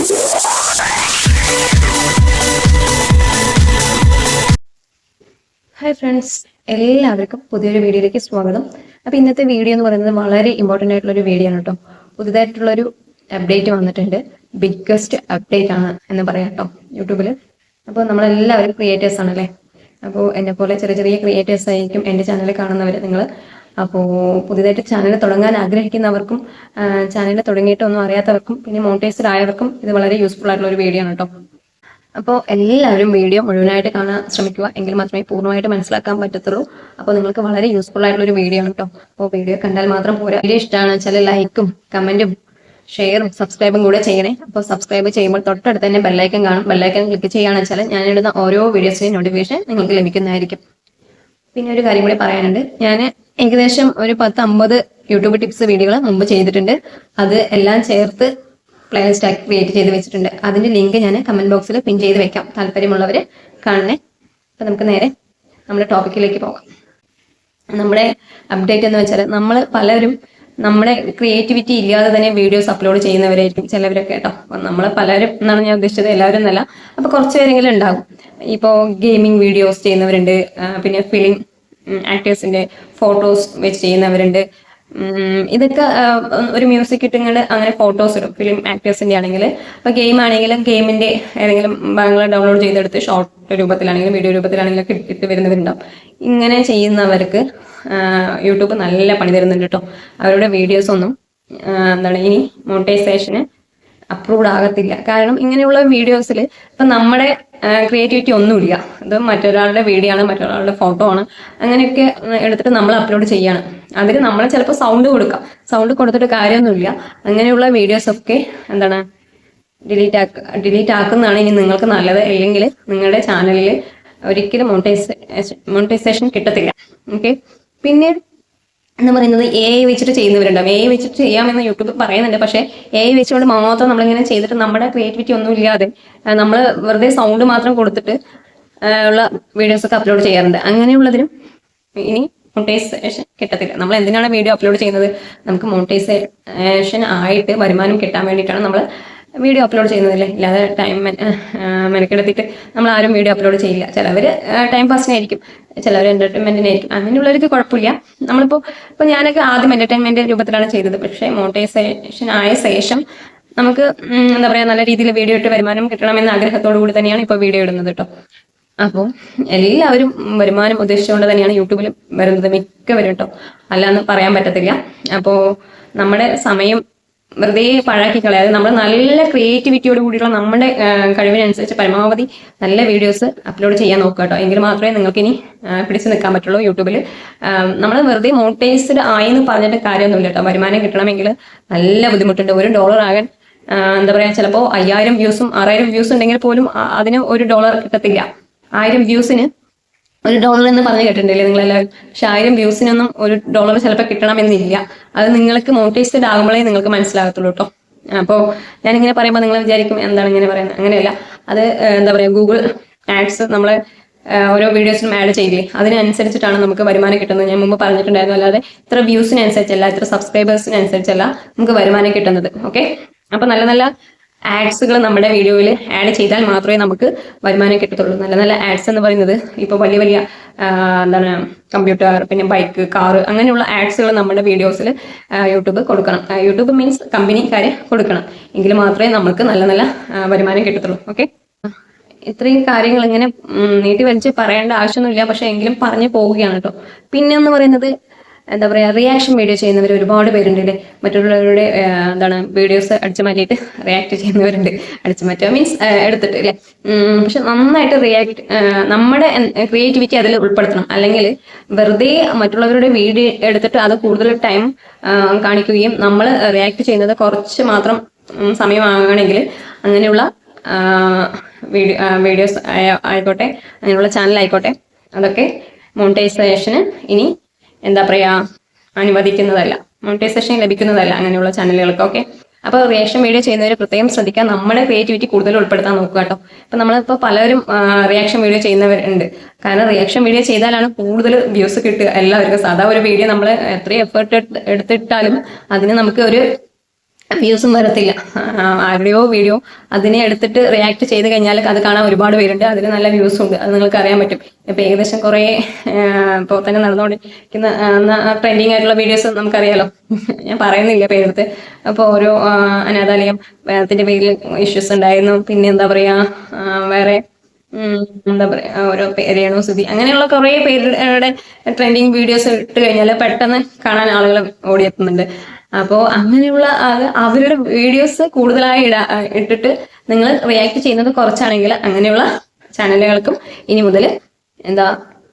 Hi friends എല്ലാവർക്കും പുതിയൊരു വീഡിയോയിലേക്ക് സ്വാഗതം. അപ്പോൾ ഇന്നത്തെ വീഡിയോ എന്ന് പറയുന്നത് വളരെ ഇമ്പോർട്ടന്റ് ആയിട്ടുള്ള ഒരു വീഡിയോ ആണ് കേട്ടോ. പുതുതായിട്ടുള്ളൊരു അപ്ഡേറ്റ് വന്നിട്ടുണ്ട്. ബിഗ്ഗസ്റ്റ് അപ്ഡേറ്റ് ആണ് എന്ന് പറയാം കേട്ടോ യൂട്യൂബിൽ അപ്പോൾ നമ്മളെല്ലാവരും ക്രിയേറ്റേഴ്സ് ആണല്ലേ? അപ്പോൾ എന്നെ പോലെ ചെറിയ ചെറിയ ക്രിയേറ്റേഴ്സ് ആയിരിക്കും എന്റെ ചാനൽ കാണുന്നവർ നിങ്ങൾ അപ്പോൾ പുതിയതായിട്ട് ചാനൽ തുടങ്ങാൻ ആഗ്രഹിക്കുന്നവർക്കും ചാനൽ തുടങ്ങിയിട്ടൊന്നും അറിയാത്തവർക്കും പിന്നെ മോണിറ്റൈസ്ഡ് ആയവർക്കും ഇത് വളരെ യൂസ്ഫുൾ ആയിട്ടുള്ള ഒരു വീഡിയോ ആണ് കേട്ടോ. അപ്പോൾ എല്ലാവരും വീഡിയോ മുഴുവനായിട്ട് കാണാൻ ശ്രമിക്കുക. എങ്കിൽ മാത്രമേ പൂർണമായിട്ട് മനസ്സിലാക്കാൻ പറ്റത്തുള്ളൂ. അപ്പോൾ നിങ്ങൾക്ക് വളരെ യൂസ്ഫുൾ ആയിട്ടുള്ള ഒരു വീഡിയോ ആണ് കേട്ടോ. അപ്പോൾ വീഡിയോ കണ്ടാൽ മാത്രം പോരാ. വീഡിയോ ഇഷ്ടമാണ് ചില ലൈക്കും കമന്റും ഷെയറും സബ്സ്ക്രൈബും കൂടെ ചെയ്യണേ. അപ്പോൾ സബ്സ്ക്രൈബ് ചെയ്യുമ്പോൾ തൊട്ടടുത്ത് തന്നെ ബെല്ലൈക്കൻ കാണും. ബെല്ലൈക്കൻ ക്ലിക്ക് ചെയ്യുകയാണെന്ന് വെച്ചാൽ ഞാനിടുന്ന ഓരോ വീഡിയോസിന്റെ നോട്ടിഫിക്കേഷൻ നിങ്ങൾക്ക് ലഭിക്കുന്നതായിരിക്കും. പിന്നെ ഒരു കാര്യം കൂടി പറയാനുണ്ട്. ഞാൻ ഏകദേശം ഒരു പത്ത് അമ്പത് യൂട്യൂബ് ടിപ്സ് വീഡിയോകൾ മുമ്പ് ചെയ്തിട്ടുണ്ട്. അത് എല്ലാം ചേർത്ത് പ്ലേ സ്റ്റാക്ക് ക്രിയേറ്റ് ചെയ്ത് വെച്ചിട്ടുണ്ട്. അതിന്റെ ലിങ്ക് ഞാൻ കമന്റ് ബോക്സിൽ പിൻ ചെയ്ത് വെക്കാം. താല്പര്യമുള്ളവർ കാണണേ. അപ്പൊ നമുക്ക് നേരെ നമ്മുടെ ടോപ്പിക്കിലേക്ക് പോകാം. നമ്മുടെ അപ്ഡേറ്റ് എന്ന് വെച്ചാൽ നമ്മൾ പലരും നമ്മുടെ ക്രിയേറ്റിവിറ്റി ഇല്ലാതെ തന്നെ വീഡിയോസ് അപ്ലോഡ് ചെയ്യുന്നവരായിരിക്കും ചിലവരൊക്കെ കേട്ടോ. നമ്മൾ പലരും എന്നാണ് ഞാൻ ഉദ്ദേശിച്ചത് എല്ലാവരും എന്നല്ല. അപ്പോൾ കുറച്ച് പേരെങ്കിലും ഉണ്ടാകും. ഇപ്പോൾ ഗെയിമിംഗ് വീഡിയോസ് ചെയ്യുന്നവരുണ്ട്. പിന്നെ ഫിലിം ആക്ടേഴ്സിന്റെ ഫോട്ടോസ് വെച്ച് ചെയ്യുന്നവരുണ്ട്. ഇതൊക്കെ ഒരു മ്യൂസിക് കിട്ടുന്ന അങ്ങനെ ഫോട്ടോസ് ഇടും. ഫിലിം ആക്ടേഴ്സിന്റെ ആണെങ്കിൽ ഇപ്പൊ ഗെയിം ആണെങ്കിലും ഗെയിമിന്റെ ഏതെങ്കിലും ഭാഗങ്ങൾ ഡൗൺലോഡ് ചെയ്തെടുത്ത് ഷോർട്ട് രൂപത്തിലാണെങ്കിലും വീഡിയോ രൂപത്തിലാണെങ്കിലും ഒക്കെ ഇട്ട് വരുന്നവരുണ്ടാവും. ഇങ്ങനെ ചെയ്യുന്നവർക്ക് യൂട്യൂബ് നല്ല പണി തരുന്നുണ്ട് കേട്ടോ. അവരുടെ വീഡിയോസ് ഒന്നും എന്താണ് ഇനി മോണിറ്റൈസേഷന് അപ്രൂവ്ഡ് ആകത്തില്ല. കാരണം ഇങ്ങനെയുള്ള വീഡിയോസിൽ ഇപ്പം നമ്മുടെ ക്രിയേറ്റിവിറ്റി ഒന്നുമില്ല. ഇത് മറ്റൊരാളുടെ വീഡിയോ ആണ് മറ്റൊരാളുടെ ഫോട്ടോ ആണ്. അങ്ങനെയൊക്കെ എടുത്തിട്ട് നമ്മൾ അപ്ലോഡ് ചെയ്യാണ്. അതിന് നമ്മൾ ചിലപ്പോൾ സൗണ്ട് കൊടുക്കാം. സൗണ്ട് കൊടുത്തിട്ട് കാര്യമൊന്നുമില്ല. അങ്ങനെയുള്ള വീഡിയോസ് ഒക്കെ എന്താണ് ഡിലീറ്റ് ആക്ക ഡിലീറ്റ് ആക്കുന്നതാണ് ഇനി നിങ്ങൾക്ക് നല്ലത്. അല്ലെങ്കിൽ നിങ്ങളുടെ ചാനലിൽ ഒരിക്കലും മോണിറ്റൈസേഷൻ കിട്ടത്തില്ല. ഓക്കെ പിന്നെ എന്ന് പറയുന്നത് എ ഐ വെച്ചിട്ട് ചെയ്യുന്നവരുണ്ടാവും എ ഐ വെച്ചിട്ട് ചെയ്യാമെന്ന് യൂട്യൂബ് പറയുന്നുണ്ട്. പക്ഷേ എ ഐ വെച്ചുകൊണ്ട് മാത്രം നമ്മളിങ്ങനെ ചെയ്തിട്ട് നമ്മുടെ ക്രിയേറ്റിവിറ്റി ഒന്നും ഇല്ലാതെ നമ്മൾ വെറുതെ സൗണ്ട് മാത്രം കൊടുത്തിട്ട് ഉള്ള വീഡിയോസ് ഒക്കെ അപ്ലോഡ് ചെയ്യാറുണ്ട്. അങ്ങനെയുള്ളതിനും ഇനി മോണിറ്റൈസേഷൻ കിട്ടത്തില്ല. നമ്മൾ എന്തിനാണ് വീഡിയോ അപ്ലോഡ് ചെയ്യുന്നത്? നമുക്ക് മോണിറ്റൈസേഷൻ ആയിട്ട് വരുമാനം കിട്ടാൻ വേണ്ടിയിട്ടാണ് നമ്മൾ വീഡിയോ അപ്ലോഡ് ചെയ്യുന്നതല്ലേ? ഇല്ലാതെ ടൈം മെനക്കെടുത്തിട്ട് നമ്മൾ ആരും വീഡിയോ അപ്ലോഡ് ചെയ്യില്ല. ചിലവർ ടൈം പാസിനായിരിക്കും ചിലവർ എന്റർടൈൻമെന്റിനായിരിക്കും അങ്ങനെയുള്ളവർക്ക് കുഴപ്പമില്ല. നമ്മളിപ്പോൾ ഇപ്പോൾ ഞാനൊക്കെ ആദ്യം എന്റർടൈൻമെന്റ് രൂപത്തിലാണ് ചെയ്തത്. പക്ഷേ മോണിറ്റൈസേഷൻ ആയ ശേഷം നമുക്ക് എന്താ പറയാ നല്ല രീതിയിൽ വീഡിയോ ഇട്ട് വരുമാനം കിട്ടണമെന്ന ആഗ്രഹത്തോടു കൂടി തന്നെയാണ് ഇപ്പോൾ വീഡിയോ ഇടുന്നത് കേട്ടോ. അപ്പോൾ എല്ലാവരും വരുമാനം ഉദ്ദേശിച്ചുകൊണ്ട് തന്നെയാണ് യൂട്യൂബിൽ വരുന്നത് മിക്കവരും കേട്ടോ. അല്ലാന്ന് പറയാൻ പറ്റത്തില്ല. അപ്പോൾ നമ്മുടെ സമയം വെറുതെ പഴാക്കി കളയാതെ നമ്മൾ നല്ല ക്രിയേറ്റിവിറ്റിയോട് കൂടിയുള്ള നമ്മുടെ കഴിവിനനുസരിച്ച് പരമാവധി നല്ല വീഡിയോസ് അപ്ലോഡ് ചെയ്യാൻ നോക്കുക കേട്ടോ. എങ്കിൽ മാത്രമേ നിങ്ങൾക്ക് ഇനി പിടിച്ചു നിൽക്കാൻ പറ്റുള്ളൂ യൂട്യൂബിൽ നമ്മൾ വെറുതെ മോണിറ്റൈസ്ഡ് ആയെന്ന് പറഞ്ഞിട്ട് കാര്യമൊന്നുമില്ല കേട്ടോ. വരുമാനം കിട്ടണമെങ്കിൽ നല്ല ബുദ്ധിമുട്ടുണ്ട്. ഒരു ഡോളർ ആകാൻ എന്താ പറയാ ചിലപ്പോൾ അയ്യായിരം വ്യൂസും ആറായിരം വ്യൂസ് ഉണ്ടെങ്കിൽ പോലും അതിന് ഒരു ഡോളർ കിട്ടത്തില്ല. ആയിരം വ്യൂസിന് ഒരു ഡോളർ എന്ന് പറഞ്ഞു കേട്ടിട്ടുണ്ടല്ലേ? നിങ്ങളെല്ലാവരും പക്ഷെ ആയിരം വ്യൂസിനൊന്നും ഒരു ഡോളർ ചിലപ്പോൾ കിട്ടണമെന്നില്ല. അത് നിങ്ങൾക്ക് മോട്ടിവേറ്റഡ് ആകുമ്പോഴേ നിങ്ങൾക്ക് മനസ്സിലാകത്തുള്ളൂ കേട്ടോ അപ്പോൾ ഞാനിങ്ങനെ പറയുമ്പോൾ നിങ്ങൾ വിചാരിക്കും എന്താണ് ഇങ്ങനെ പറയുന്നത്? അങ്ങനെയല്ല. അത് എന്താ പറയുക ഗൂഗിൾ ആഡ്സ് നമ്മൾ ഓരോ വീഡിയോസിനും ആഡ് ചെയ്യില്ലേ? അതിനനുസരിച്ചിട്ടാണ് നമുക്ക് വരുമാനം കിട്ടുന്നത്. ഞാൻ മുമ്പ് പറഞ്ഞിട്ടുണ്ടായിരുന്നു അല്ലാതെ ഇത്ര വ്യൂസിനനുസരിച്ചല്ല ഇത്ര സബ്സ്ക്രൈബേഴ്സിനനുസരിച്ചല്ല നമുക്ക് വരുമാനം കിട്ടുന്നത്. ഓക്കെ അപ്പൊ നല്ല നല്ല ആഡ്സുകൾ നമ്മുടെ വീഡിയോയിൽ ആഡ് ചെയ്താൽ മാത്രമേ നമുക്ക് വരുമാനം കിട്ടത്തുള്ളൂ. നല്ല നല്ല ആഡ്സ് എന്ന് പറയുന്നത് ഇപ്പോൾ വലിയ വലിയ എന്താണ് കമ്പ്യൂട്ടർ പിന്നെ ബൈക്ക് കാറ് അങ്ങനെയുള്ള ആഡ്സുകൾ നമ്മുടെ വീഡിയോസിൽ യൂട്യൂബ് കൊടുക്കണം. യൂട്യൂബ് മീൻസ് കമ്പനിക്കാര് കൊടുക്കണം. എങ്കിൽ മാത്രമേ നമുക്ക് നല്ല നല്ല വരുമാനം കിട്ടത്തുള്ളൂ. ഓക്കെ ഇത്രയും കാര്യങ്ങൾ ഇങ്ങനെ നീട്ടി വലിച്ച് പറയേണ്ട ആവശ്യമൊന്നുമില്ല. പക്ഷെ എങ്കിലും പറഞ്ഞു പോവുകയാണ് കേട്ടോ പിന്നെ എന്ന് പറയുന്നത് എന്താ പറയുക റിയാക്ഷൻ വീഡിയോ ചെയ്യുന്നവർ ഒരുപാട് പേരുണ്ട് മറ്റുള്ളവരുടെ എന്താണ് വീഡിയോസ് അടിച്ചു മാറ്റിയിട്ട് റിയാക്ട് ചെയ്യുന്നവരുണ്ട്. അടിച്ചു മാറ്റുക മീൻസ് എടുത്തിട്ട് അല്ലേ പക്ഷെ നന്നായിട്ട് റിയാക്ട് നമ്മുടെ ക്രിയേറ്റിവിറ്റി അതിൽ ഉൾപ്പെടുത്തണം. അല്ലെങ്കിൽ വെറുതെ മറ്റുള്ളവരുടെ വീഡിയോ എടുത്തിട്ട് അത് കൂടുതൽ ടൈം കാണിക്കുകയും നമ്മൾ റിയാക്ട് ചെയ്യുന്നത് കുറച്ച് മാത്രം സമയമാകണമെങ്കിൽ അങ്ങനെയുള്ള വീഡിയോ വീഡിയോസ് ആയിക്കോട്ടെ അങ്ങനെയുള്ള ചാനൽ ആയിക്കോട്ടെ. അതൊക്കെ മോണിറ്റൈസേഷന് ഇനി എന്താ പറയാ അനുവദിക്കുന്നതല്ല മോണിറ്റൈസേഷൻ ലഭിക്കുന്നതല്ല അങ്ങനെയുള്ള ചാനലുകൾക്കൊക്കെ അപ്പോൾ റിയാക്ഷൻ വീഡിയോ ചെയ്യുന്നവർ പ്രത്യേകം ശ്രദ്ധിക്കാൻ നമ്മുടെ ക്രിയേറ്റിവിറ്റി കൂടുതൽ ഉൾപ്പെടുത്താൻ നോക്കുക കേട്ടോ. ഇപ്പൊ നമ്മളിപ്പോൾ പലരും റിയാക്ഷൻ വീഡിയോ ചെയ്യുന്നവരുണ്ട്. കാരണം റിയാക്ഷൻ വീഡിയോ ചെയ്താലാണ് കൂടുതൽ വ്യൂസ് കിട്ടുക. എല്ലാവർക്കും സാധാ ഒരു വീഡിയോ നമ്മൾ എത്ര എഫേർട്ട് എടുത്തിട്ടാലും അതിന് നമുക്ക് ഒരു വ്യൂസും വരത്തില്ല. ആരുടെയോ വീഡിയോ അതിനെ എടുത്തിട്ട് റിയാക്ട് ചെയ്ത് കഴിഞ്ഞാൽ അത് കാണാൻ ഒരുപാട് പേരുണ്ട്. അതിന് നല്ല വ്യൂസ് ഉണ്ട്. അത് നിങ്ങൾക്ക് അറിയാൻ പറ്റും. ഇപ്പൊ ഏകദേശം കുറെ ഇപ്പോൾ തന്നെ നടന്നുകൊണ്ടിരിക്കുന്ന ട്രെൻഡിങ് ആയിട്ടുള്ള വീഡിയോസ് നമുക്കറിയാലോ. ഞാൻ പറയുന്നില്ല പേരെടുത്ത് അപ്പോൾ ഓരോ അനാഥാലയം വേദത്തിന്റെ പേരിൽ ഇഷ്യൂസ് ഉണ്ടായിരുന്നു. പിന്നെ എന്താ പറയാ വേറെ എന്താ പറയാ ഓരോ പേ- സ്ഥിതി അങ്ങനെയുള്ള കുറെ പേരുടെ ട്രെൻഡിങ് വീഡിയോസ് ഇട്ട് കഴിഞ്ഞാൽ പെട്ടെന്ന് കാണാൻ ആളുകൾ ഓടിയെത്തുന്നുണ്ട്. അപ്പോൾ അങ്ങനെയുള്ള അവരുടെ വീഡിയോസ് കൂടുതലായി ഇടാ ഇട്ടിട്ട് നിങ്ങൾ റിയാക്ട് ചെയ്യുന്നത് കുറച്ചാണെങ്കിൽ അങ്ങനെയുള്ള ചാനലുകൾക്കും ഇനി മുതൽ എന്താ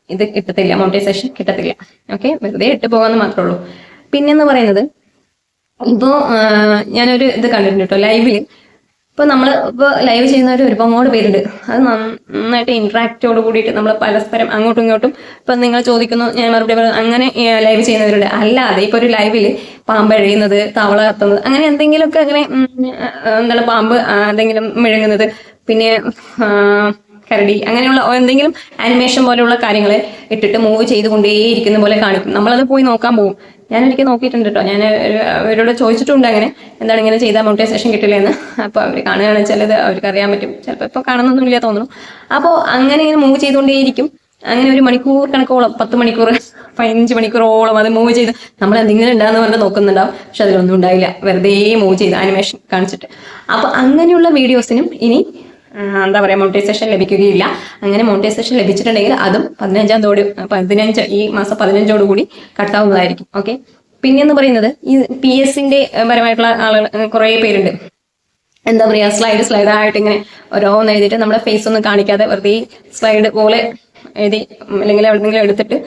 ഇത് കിട്ടത്തില്ല മോണിറ്റൈസേഷൻ കിട്ടത്തില്ല. ഓക്കെ വെറുതെ ഇട്ട് പോകാന്ന് മാത്രമേ ഉള്ളൂ. പിന്നെന്ന് പറയുന്നത് ഇപ്പോ ഞാനൊരു ഇത് കണ്ടിട്ടുണ്ട് കേട്ടോ ലൈവിൽ ഇപ്പൊ നമ്മൾ ഇപ്പൊ ലൈവ് ചെയ്യുന്നവർ ഒരുപാട് പേരുണ്ട്. അത് നന്നായിട്ട് ഇന്ററാക്റ്റോട് കൂടിയിട്ട് നമ്മൾ പരസ്പരം അങ്ങോട്ടും ഇങ്ങോട്ടും ഇപ്പൊ നിങ്ങൾ ചോദിക്കുന്നു ഞാൻ മറുപടി പറയുന്നു അങ്ങനെ ലൈവ് ചെയ്യുന്നവരുണ്ട്. അല്ലാതെ ഇപ്പൊ ഒരു ലൈവിൽ പാമ്പ് എഴിയുന്നത് തവള കത്തുന്നത് അങ്ങനെ എന്തെങ്കിലുമൊക്കെ അങ്ങനെ എന്താണ് പാമ്പ് എന്തെങ്കിലും മെഴുകുന്നത് പിന്നെ കരടി അങ്ങനെയുള്ള എന്തെങ്കിലും ആനിമേഷൻ പോലെയുള്ള കാര്യങ്ങൾ ഇട്ടിട്ട് മൂവ് ചെയ്തുകൊണ്ടേയിരിക്കുന്ന പോലെ കാണിക്കും. നമ്മളത് പോയി നോക്കാൻ പോകും ഞാൻ ഒരിക്കൽ നോക്കിയിട്ടുണ്ട് കേട്ടോ ഞാൻ അവരോട് ചോദിച്ചിട്ടുണ്ട് അങ്ങനെ. എന്താണ് ഇങ്ങനെ ചെയ്താൽ മോണിറ്റൈസേഷൻ കിട്ടില്ല എന്ന് അപ്പോൾ അവർ കാണുകയാണ് ചിലത് അവർക്ക് അറിയാൻ പറ്റും. ചിലപ്പോൾ ഇപ്പോൾ കാണുന്നൊന്നുമില്ല തോന്നുന്നു. അപ്പോൾ അങ്ങനെ ഇങ്ങനെ മൂവ് ചെയ്തുകൊണ്ടേയിരിക്കും. അങ്ങനെ ഒരു മണിക്കൂർ കണക്കോളം പത്ത് മണിക്കൂർ പതിനഞ്ച് മണിക്കൂറോളം അത് മൂവ് ചെയ്ത് നമ്മൾ എന്തെങ്കിലും ഉണ്ടാകുന്ന പറഞ്ഞ് നോക്കുന്നുണ്ടാവും. പക്ഷെ അതിലൊന്നും ഉണ്ടായില്ല. വെറുതെ മൂവ് ചെയ്ത് ആനിമേഷൻ കാണിച്ചിട്ട്. അപ്പൊ അങ്ങനെയുള്ള വീഡിയോസിനും ഇനി എന്താ പറയുക മോണിറ്റൈസേഷൻ ലഭിക്കുകയില്ല. അങ്ങനെ മോണിറ്റൈസേഷൻ ലഭിച്ചിട്ടുണ്ടെങ്കിൽ അതും പതിനഞ്ചാം തോടി പതിനഞ്ച് ഈ മാസം പതിനഞ്ചോട് കൂടി കട്ടാവുന്നതായിരിക്കും. ഓക്കെ പിന്നെന്ന് പറയുന്നത് ഈ പി എസിന്റെ പരമായിട്ടുള്ള ആളുകൾ കുറേ പേരുണ്ട്. എന്താ പറയാ സ്ലൈഡ് സ്ലൈഡ് ആയിട്ട് ഇങ്ങനെ ഓരോന്ന് എഴുതിയിട്ട് നമ്മുടെ ഫേസ് ഒന്നും കാണിക്കാതെ വെറുതെ സ്ലൈഡ് പോലെ എഴുതി അല്ലെങ്കിൽ എവിടെന്നെങ്കിലും എടുത്തിട്ട്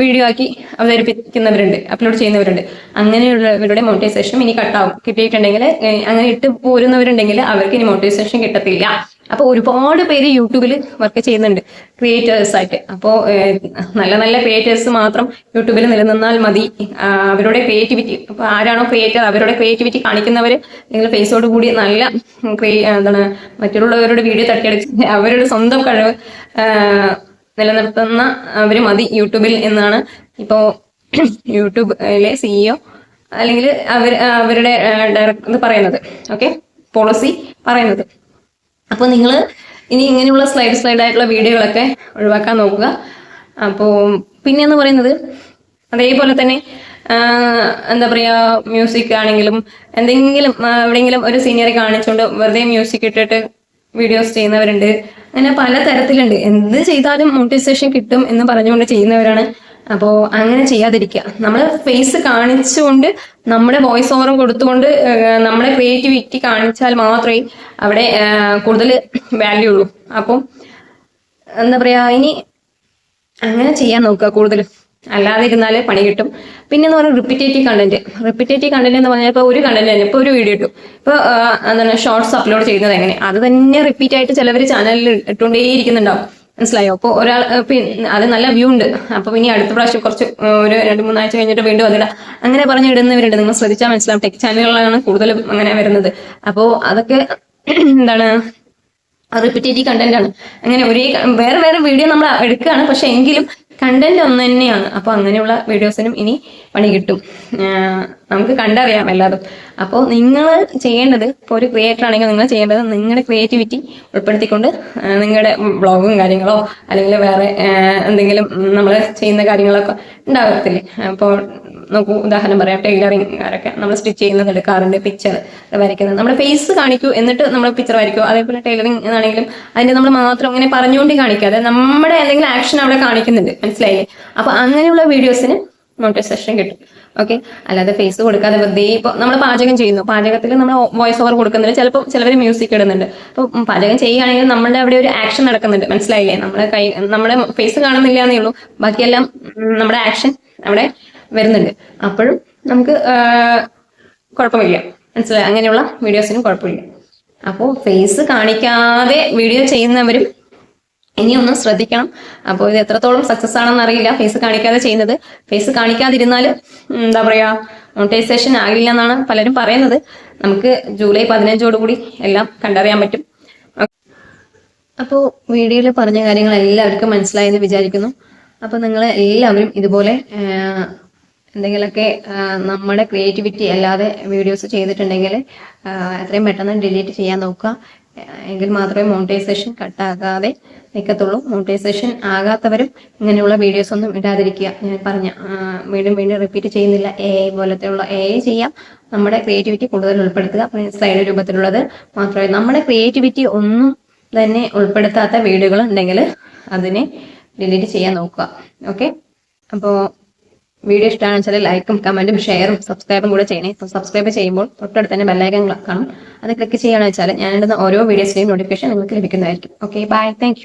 വീഡിയോ ആക്കി അവതരിപ്പിക്കുന്നവരുണ്ട് അപ്ലോഡ് ചെയ്യുന്നവരുണ്ട്. അങ്ങനെയുള്ളവരുടെ മോണിറ്റൈസേഷൻ ഇനി കട്ടാവും കിട്ടിയിട്ടുണ്ടെങ്കിൽ അങ്ങനെ ഇട്ട് പോരുന്നവരുണ്ടെങ്കിൽ അവർക്ക് ഇനി മോണിറ്റൈസേഷൻ കിട്ടത്തില്ല. അപ്പോൾ ഒരുപാട് പേര് യൂട്യൂബിൽ വർക്ക് ചെയ്യുന്നുണ്ട് ക്രിയേറ്റേഴ്സ് ആയിട്ട്. അപ്പോൾ നല്ല നല്ല ക്രിയേറ്റേഴ്സ് മാത്രം യൂട്യൂബിൽ നിലനിന്നാൽ മതി. അവരുടെ ക്രിയേറ്റിവിറ്റി അപ്പോൾ ആരാണോ ക്രിയേറ്റർ അവരുടെ ക്രിയേറ്റിവിറ്റി കാണിക്കുന്നവര് നിങ്ങൾ ഫേസോട് കൂടി നല്ല എന്താണ് മറ്റുള്ളവരുടെ വീഡിയോ തട്ടിയെടുത്ത് അവരുടെ സ്വന്തം കഴിവ് നിലനിർത്തുന്ന അവർ മതി യൂട്യൂബിൽ എന്നാണ്. ഇപ്പോൾ യൂട്യൂബിലെ സിഇഒ അല്ലെങ്കിൽ അവർ അവരുടെ ഡയറക്ടർ പറയുന്നത്. ഓക്കെ? പോളിസി പറയുന്നത്. അപ്പോൾ നിങ്ങൾ ഇനി ഇങ്ങനെയുള്ള സ്ലൈഡ് സ്ലൈഡ് ആയിട്ടുള്ള വീഡിയോകളൊക്കെ ഒഴിവാക്കാൻ നോക്കുക. അപ്പോൾ പിന്നെ എന്ന് പറയുന്നത് അതേപോലെ തന്നെ എന്താ പറയുക മ്യൂസിക് ആണെങ്കിലും എന്തെങ്കിലും എവിടെയെങ്കിലും ഒരു സീനിയറെ കാണിച്ചുകൊണ്ട് വെറുതെ മ്യൂസിക് ഇട്ടിട്ട് വീഡിയോസ് ചെയ്യുന്നവരുണ്ട്. അങ്ങനെ പല തരത്തിലുണ്ട്. എന്ത് ചെയ്താലും മോട്ടിവേഷൻ കിട്ടും എന്ന് പറഞ്ഞുകൊണ്ട് ചെയ്യുന്നവരാണ്. അപ്പോൾ അങ്ങനെ ചെയ്യാതിരിക്കുക. നമ്മൾ ഫേസ് കാണിച്ചുകൊണ്ട് നമ്മുടെ വോയിസ് ഓവറും കൊടുത്തുകൊണ്ട് നമ്മുടെ ക്രിയേറ്റിവിറ്റി കാണിച്ചാൽ മാത്രമേ അവിടെ കൂടുതൽ വാല്യൂ ഉള്ളൂ. അപ്പം എന്താ പറയുക ഇനി അങ്ങനെ ചെയ്യാൻ നോക്കുക കൂടുതൽ അല്ലാതെ ഇരുന്നാൽ പണി കിട്ടും. പിന്നെ പറഞ്ഞാൽ റിപ്പിറ്റേറ്റീവ് കണ്ടന്റ് റിപ്പിറ്റേറ്റീവ് കണ്ടന്റ് എന്ന് പറഞ്ഞാൽ ഇപ്പോൾ ഒരു കണ്ടന്റ് തന്നെ. ഇപ്പോൾ ഒരു വീഡിയോ ഇട്ടു. ഇപ്പോൾ എന്താണ് ഷോർട്സ് അപ്ലോഡ് ചെയ്യുന്നത് എങ്ങനെ? അത് തന്നെ റിപ്പീറ്റ് ആയിട്ട് ചിലവർ ചാനലിൽ ഇട്ടുകൊണ്ടേ ഇരിക്കുന്നുണ്ടാവും മനസ്സിലായോ? അപ്പോൾ ഒരാൾ പിന്നെ അത് നല്ല വ്യൂ ഉണ്ട്. അപ്പോൾ ഇനി അടുത്ത പ്രാവശ്യം കുറച്ച് ഒരു രണ്ട് മൂന്നാഴ്ച കഴിഞ്ഞിട്ട് വീണ്ടും അതിടാം അങ്ങനെ പറഞ്ഞ് ഇടുന്നവരുണ്ട്. നിങ്ങൾ ശ്രദ്ധിച്ചാൽ മനസ്സിലാവും. ടെക് ചാനലുകളാണ് കൂടുതലും അങ്ങനെ വരുന്നത്. അപ്പോൾ അതൊക്കെ എന്താണ് റിപ്പിറ്റേറ്റീവ് കണ്ടന്റ് ആണ്. അങ്ങനെ ഒരേ വേറെ വേറെ വീഡിയോ നമ്മൾ എടുക്കുകയാണ്. പക്ഷെ എങ്കിലും കണ്ടന്റ് ഒന്ന് തന്നെയാണ്. അപ്പോൾ അങ്ങനെയുള്ള വീഡിയോസിനും ഇനി പണി കിട്ടും. നമുക്ക് കണ്ടറിയാം എല്ലാതും. അപ്പോൾ നിങ്ങൾ ചെയ്യേണ്ടത് ഇപ്പോൾ ഒരു ക്രിയേറ്റർ ആണെങ്കിൽ നിങ്ങൾ ചെയ്യേണ്ടത് നിങ്ങളുടെ ക്രിയേറ്റിവിറ്റി ഉൾപ്പെടുത്തിക്കൊണ്ട് നിങ്ങളുടെ ബ്ലോഗും കാര്യങ്ങളോ അല്ലെങ്കിൽ വേറെ എന്തെങ്കിലും നമ്മൾ ചെയ്യുന്ന കാര്യങ്ങളൊക്കെ ഉണ്ടാകത്തില്ലേ അപ്പോൾ നോക്കൂ ഉദാഹരണം പറയാം ടൈലറിങ് ആരൊക്കെ നമ്മൾ സ്റ്റിച്ച് ചെയ്യുന്നത് എടുക്കാറുണ്ട് പിക്ചർ വരയ്ക്കുന്നത്. നമ്മുടെ ഫേസ് കാണിക്കൂ എന്നിട്ട് നമ്മൾ പിക്ചർ വരയ്ക്കൂ. അതേപോലെ ടൈലറിങ് ആണെങ്കിലും അതിന് നമ്മൾ മാത്രം ഇങ്ങനെ പറഞ്ഞുകൊണ്ട് കാണിക്കാതെ നമ്മുടെ എന്തെങ്കിലും ആക്ഷൻ അവിടെ കാണിക്കുന്നുണ്ട് മനസ്സിലായില്ലേ? അപ്പൊ അങ്ങനെയുള്ള വീഡിയോസിന് മോട്ടിവേഷൻ കിട്ടും. ഓക്കെ അല്ലാതെ ഫേസ് കൊടുക്കാതെ വെറുതെ ഇപ്പോൾ നമ്മൾ പാചകം ചെയ്യുന്നു. പാചകത്തിൽ നമ്മൾ വോയിസ് ഓവർ കൊടുക്കുന്നുണ്ട്. ചിലപ്പോൾ ചിലവർ മ്യൂസിക് ഇടുന്നുണ്ട്. അപ്പോൾ പാചകം ചെയ്യുകയാണെങ്കിൽ നമ്മളുടെ അവിടെ ഒരു ആക്ഷൻ നടക്കുന്നുണ്ട്. മനസ്സിലായില്ലേ? നമ്മുടെ കൈ നമ്മുടെ ഫേസ് കാണുന്നില്ല എന്നേ ഉള്ളൂ. ബാക്കിയെല്ലാം നമ്മുടെ ആക്ഷൻ അവിടെ വരുന്നുണ്ട്. അപ്പോഴും നമുക്ക് കുഴപ്പമില്ല. മനസ്സിലായി? അങ്ങനെയുള്ള വീഡിയോസിനും കുഴപ്പമില്ല. അപ്പോൾ ഫേസ് കാണിക്കാതെ വീഡിയോ ചെയ്യുന്നവരും ഇനി ഒന്ന് ശ്രദ്ധിക്കണം. അപ്പോൾ ഇത് എത്രത്തോളം സക്സസ് ആണെന്ന് അറിയില്ല ഫേസ് കാണിക്കാതെ ചെയ്യുന്നത്. ഫേസ് കാണിക്കാതിരുന്നാൽ എന്താ പറയുക മോണിറ്റൈസേഷൻ ആകില്ല എന്നാണ് പലരും പറയുന്നത്. നമുക്ക് ജൂലൈ പതിനഞ്ചോടുകൂടി എല്ലാം കണ്ടറിയാൻ പറ്റും. അപ്പോൾ വീഡിയോയിൽ പറഞ്ഞ കാര്യങ്ങൾ എല്ലാവർക്കും മനസ്സിലായെന്ന് വിചാരിക്കുന്നു. അപ്പോൾ നിങ്ങൾ എല്ലാവരും ഇതുപോലെ എന്തെങ്കിലുമൊക്കെ നമ്മുടെ ക്രിയേറ്റിവിറ്റി അല്ലാതെ വീഡിയോസ് ചെയ്തിട്ടുണ്ടെങ്കിൽ എത്രയും പെട്ടെന്ന് ഡിലീറ്റ് ചെയ്യാൻ നോക്കുക. എങ്കിൽ മാത്രമേ മോണിറ്റൈസേഷൻ കട്ടാകാതെ നിൽക്കത്തുള്ളൂ മോണിറ്റൈസേഷൻ ആകാത്തവരും ഇങ്ങനെയുള്ള വീഡിയോസ് ഒന്നും ഇടാതിരിക്കുക. ഞാൻ പറഞ്ഞ വീണ്ടും വീണ്ടും റിപ്പീറ്റ് ചെയ്യുന്നില്ല. എ ഐ പോലത്തെ ഉള്ള എ ചെയ്യാം. നമ്മുടെ ക്രിയേറ്റിവിറ്റി കൂടുതൽ ഉൾപ്പെടുത്തുക. സ്ലൈഡ് രൂപത്തിലുള്ളത് മാത്രമേ നമ്മുടെ ക്രിയേറ്റിവിറ്റി ഒന്നും തന്നെ ഉൾപ്പെടുത്താത്ത വീഡിയോകൾ ഉണ്ടെങ്കിൽ അതിനെ ഡിലീറ്റ് ചെയ്യാൻ നോക്കുക. ഓക്കെ അപ്പോൾ വീഡിയോ ഇഷ്ടമാണെന്ന് വെച്ചാൽ ലൈക്കും കമന്റും ഷെയറും സബ്സ്ക്രൈബും കൂടെ ചെയ്യണേ. സബ്സ്ക്രൈബ് ചെയ്യുമ്പോൾ തൊട്ടടുത്ത് തന്നെ ബെല്ലൈക്കൻ കാണും. അത് ക്ലിക്ക് ചെയ്യുകയാണെന്ന് വെച്ചാൽ ഞാൻ ഓരോ വീഡിയോസിന്റെയും നോട്ടിഫിക്കേഷൻ നിങ്ങൾക്ക് ലഭിക്കുന്നതായിരിക്കും. Okay bye thank